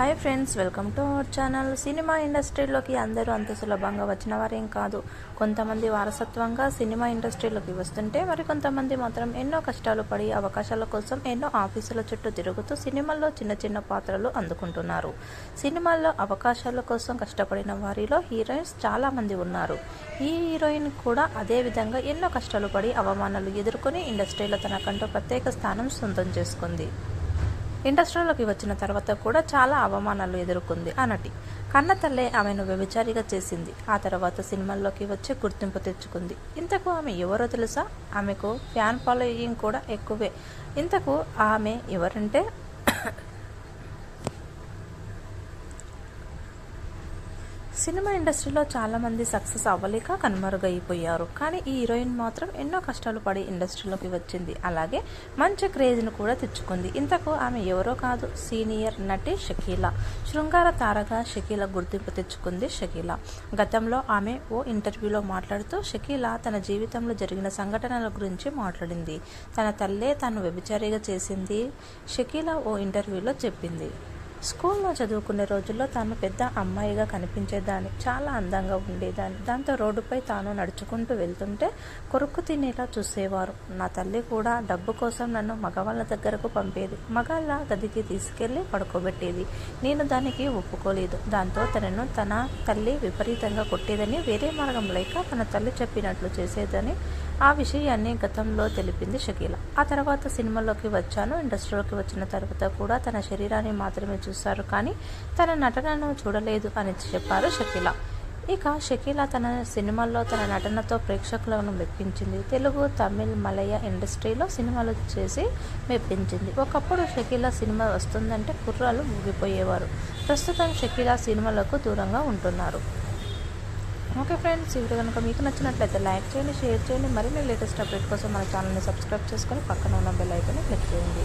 Hi friends welcome to our channel cinema ఇండస్ట్రీలోకి అందరూ అంత సులభంగా వచ్చిన వారేం కాదు. కొంతమంది వారసత్వంగా సినిమా ఇండస్ట్రీలోకి వస్తుంటే మరి కొంతమంది మాత్రం ఎన్నో కష్టాలు పడి అవకాశాల కోసం ఎన్నో ఆఫీసుల చుట్టూ తిరుగుతూ సినిమాల్లో చిన్న చిన్న పాత్రలు అందుకుంటున్నారు. సినిమాల్లో అవకాశాల కోసం కష్టపడిన వారిలో హీరోయిన్స్ చాలామంది ఉన్నారు. ఈ హీరోయిన్ కూడా అదే విధంగా ఎన్నో కష్టాలు పడి అవమానాలు ఎదుర్కొని ఇండస్ట్రీలో తనకంటూ ప్రత్యేక స్థానం సొంతం చేసుకుంది. ఇండస్ట్రీలోకి వచ్చిన తర్వాత కూడా చాలా అవమానాలు ఎదుర్కొంది ఆ నటి కన్న తల్లే ఆమెను వ్యభిచారిగా చేసింది. ఆ తర్వాత సినిమాల్లోకి వచ్చి గుర్తింపు తెచ్చుకుంది. ఇంతకు ఆమె ఎవరో తెలుసా? ఆమెకు ఫ్యాన్ ఫాలోయింగ్ కూడా ఎక్కువే. ఇంతకు ఆమె ఎవరంటే సినిమా ఇండస్ట్రీలో చాలామంది సక్సెస్ అవ్వలేక కనుమరుగైపోయారు. కానీ ఈ హీరోయిన్ మాత్రం ఎన్నో కష్టాలు పడి ఇండస్ట్రీలోకి వచ్చింది. అలాగే మంచి క్రేజ్ను కూడా తెచ్చుకుంది. ఇంతకు ఆమె ఎవరో కాదు సీనియర్ నటి షకీలా. శృంగార తారగా షకీలా గుర్తింపు తెచ్చుకుంది షకీలా. గతంలో ఆమె ఓ ఇంటర్వ్యూలో మాట్లాడుతూ షకీలా తన జీవితంలో జరిగిన సంఘటనల గురించి మాట్లాడింది. తన తల్లే తాను వ్యభిచారిగా చేసింది షకీలా ఓ ఇంటర్వ్యూలో చెప్పింది. స్కూల్లో చదువుకునే రోజుల్లో తాను పెద్ద అమ్మాయిగా కనిపించేదాన్ని చాలా అందంగా ఉండేదాన్ని. దాంతో రోడ్డుపై తాను నడుచుకుంటూ వెళ్తుంటే కొరుక్కు తినేలా చూసేవారు. నా తల్లి కూడా డబ్బు కోసం నన్ను మగవాళ్ళ దగ్గరకు పంపేది. మగాళ్ళ గదికి తీసుకెళ్ళి పడుకోబెట్టేది. నేను దానికి ఒప్పుకోలేదు. దాంతో తనను తన తల్లి విపరీతంగా కొట్టేదని వేరే మార్గం లేక తన తల్లి చెప్పినట్లు చేసేదని ఆ విషయాన్ని గతంలో తెలిపింది షకీల. ఆ తర్వాత సినిమాలోకి వచ్చాను ఇండస్ట్రీలోకి వచ్చిన తర్వాత కూడా తన శరీరాన్ని మాత్రమే చూశారు కానీ తన నటనను చూడలేదు అని చెప్పారు షకీల. ఇక షకీల తన సినిమాల్లో తన నటనతో ప్రేక్షకులను మెప్పించింది. తెలుగు తమిళ్ మలయ ఇండస్ట్రీలో సినిమాలు చేసి మెప్పించింది. ఒకప్పుడు షకీల సినిమా వస్తుందంటే కుర్రాలు ఊగిపోయేవారు ప్రస్తుతం షకీల సినిమాలకు దూరంగా ఉంటున్నారు. ఓకే ఫ్రెండ్స్ ఈ వీడియో కనుక మీకు నచ్చినట్లయితే లైక్ చేయండి షేర్ చేయండి. మరిన్ని లేటెస్ట్ అప్డేట్ కోసం మన ఛానల్ని సబ్స్క్రైబ్ చేసుకొని పక్కన ఉన్న బెల్ ఐకాన్ని క్లిక్ చేయండి.